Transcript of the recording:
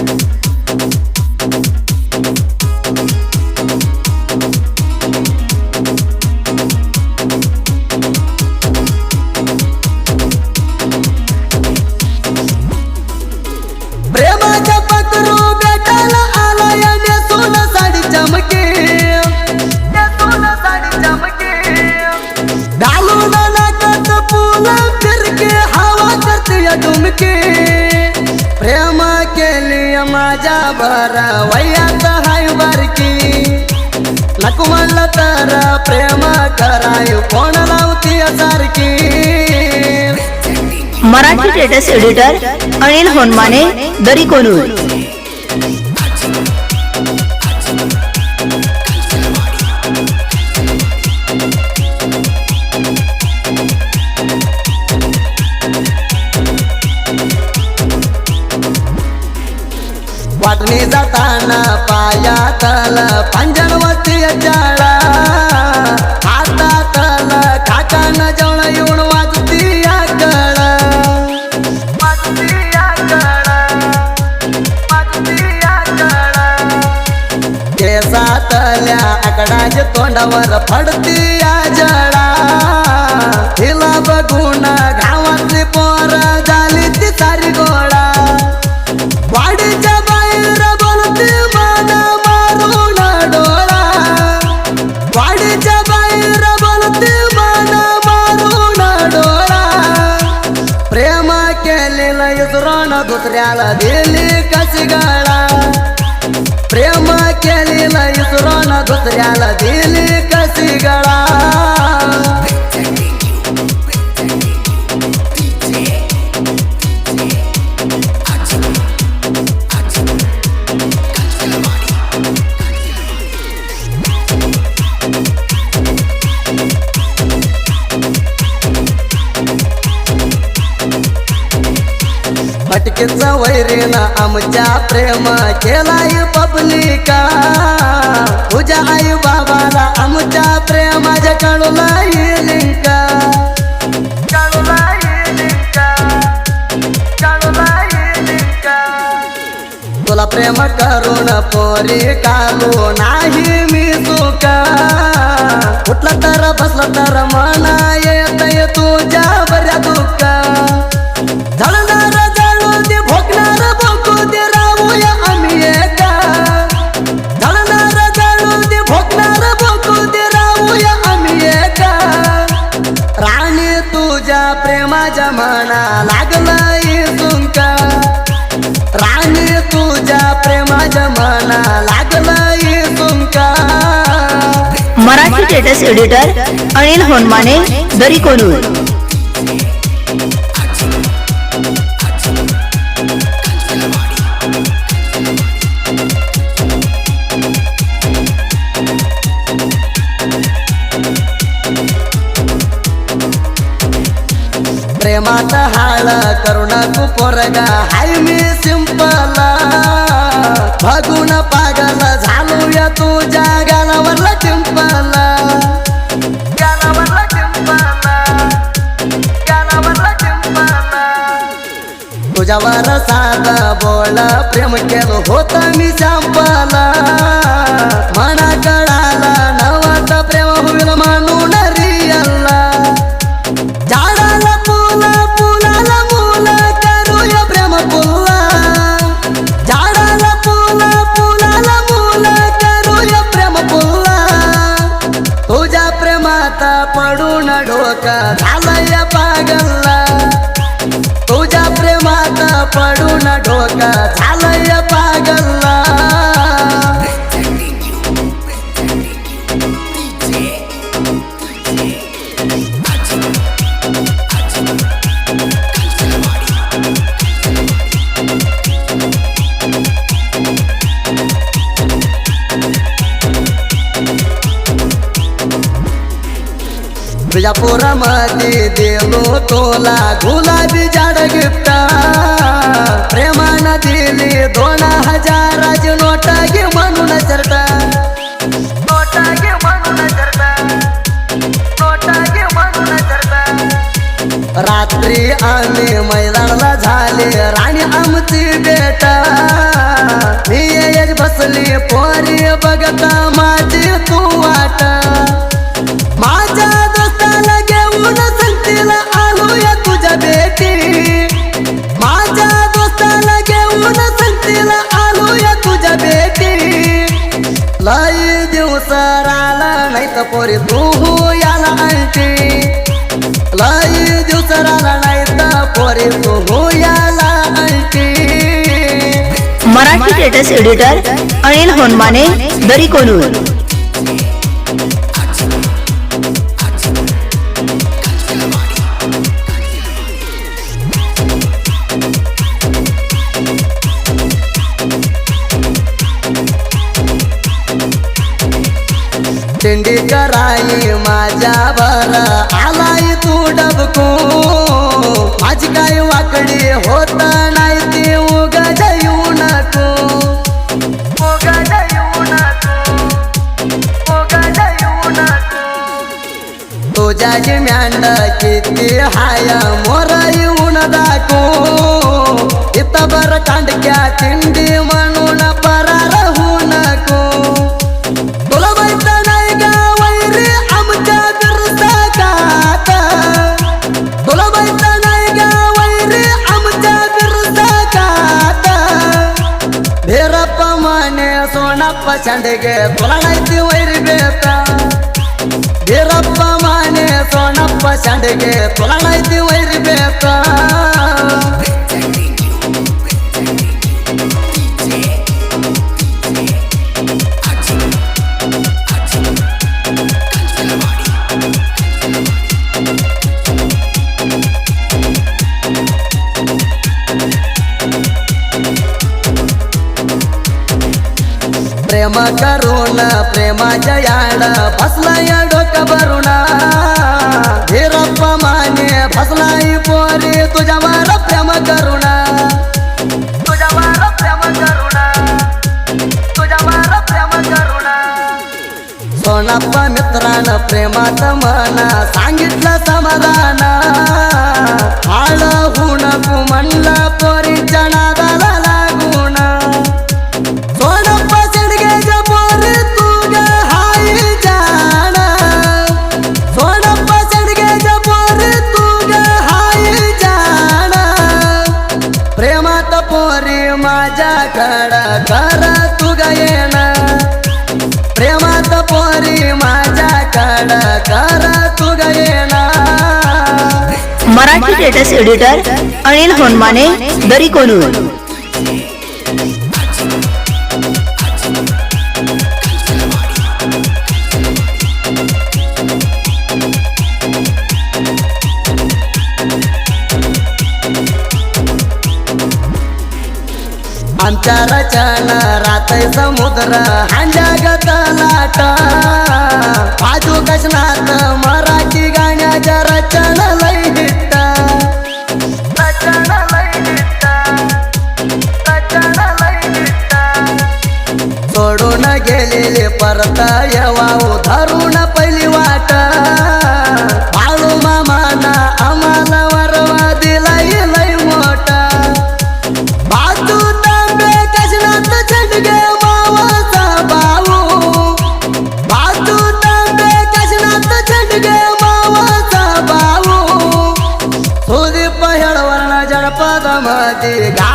प्रेमाच्या म्हणलं तर प्रेम कराय कोण लावती सारखी मराठी टेटस एडिटर अनिल होनमाने दरी कोनूर. वाटणी जाताना पायातल पंजनवती काकान जेवण येऊन वाजती या कळ वाजती या कळ वाजती या कळ केसातल्या आकडाच्या तोंडावर फडती या जळा हिला बघून ಗೆಲ್ಲ ಹೆಸರಾನ ದುಸರ್ಯಾಲ ದೇಲಿ ಕಸಿಗಾಳ. ಪ್ರೇಮ ಕೇಳಿಲ್ಲ ಹೆಸರಾನ ದುಸರ್ಯಾಲ ದೇಲಿ ಕಸಿಗಳ. कशी गळा आमच्या प्रेम केलाय पब्लिका तुझ्या आई बाबाला आमच्या प्रेमाच्या कळूला लिंका. तुला प्रेम करून पोरी कालू नाही लागलाय तुमका राणी तुझ्या प्रेमाच्या मना लागलाय तुमका मराठी स्टेटस एडिटर अनिल होनमाने दरी कोनूर प्रेमात हाळ करुण पोरगा हाय मी सिंपल बघून पागल झालो या तुझ्या गालावरला टिंपल तुझ्यावर साधा बोल प्रेम केलं होता मी संपल मना कळाला विजापुरामध्ये दिलो तोला गुलाबी झाड गिफ्ट. प्रेमानं दिली दोन हजाराची नोटा घे म्हणून चरता नोट घे म्हणून चर्ट नोट घे म्हणून चर्ट रात्री आम्ही मैदानाला झाले. राणी आमची पोरी तू याला नाही तर पोरी तू याला मराठी स्टेटस एडिटर अनिल होनमाने दरी कोनूर दिंडी कराई माझ्या बर आलाय तू डबको माझी काय वाकडी होत नाही ती उगाच येऊ नको उगाच येऊ नको उगाच येऊ नको तुझ्या जी म्यांड किती हाय मोर येऊन दाखो इथं बर कांडक्या चिंडी म्हणून सोनाप्पा छांडगे तुला नाही ती वैरी बेता भेरप्पा माने सोनाप्पा करून प्रेमाच्या याड फसलाय डोकं भरून हिरप्पा माने फसलाई पोरी तुझ्यावर प्रेम करून तुझ्यावर प्रेम करुणा. तुझ्यावर प्रेम करून सोनाप्पा मित्रान प्रेमात मना सांगितलं समाधान. प्रेमात पोरी माझ्याकडं कर तू ग प्रेमात पोरी माझ्याकडं कर तू ग Marathi status editor Anil Honmane Dari Konur I ಸಮುದ್ರ ಹಂಡ್ಯಾಗ ತಲಾಟ. ಅದು ಕಶನಾಥ ಮರಾಠಿ ಗಾಣ ರಚನ ಲೈಹಿಟ್ಟ ಸೋಡೋಣ ಗೆಲಿಲಿ ಪರತಾಯವಾವು ತರುಣ ಪೈ I got.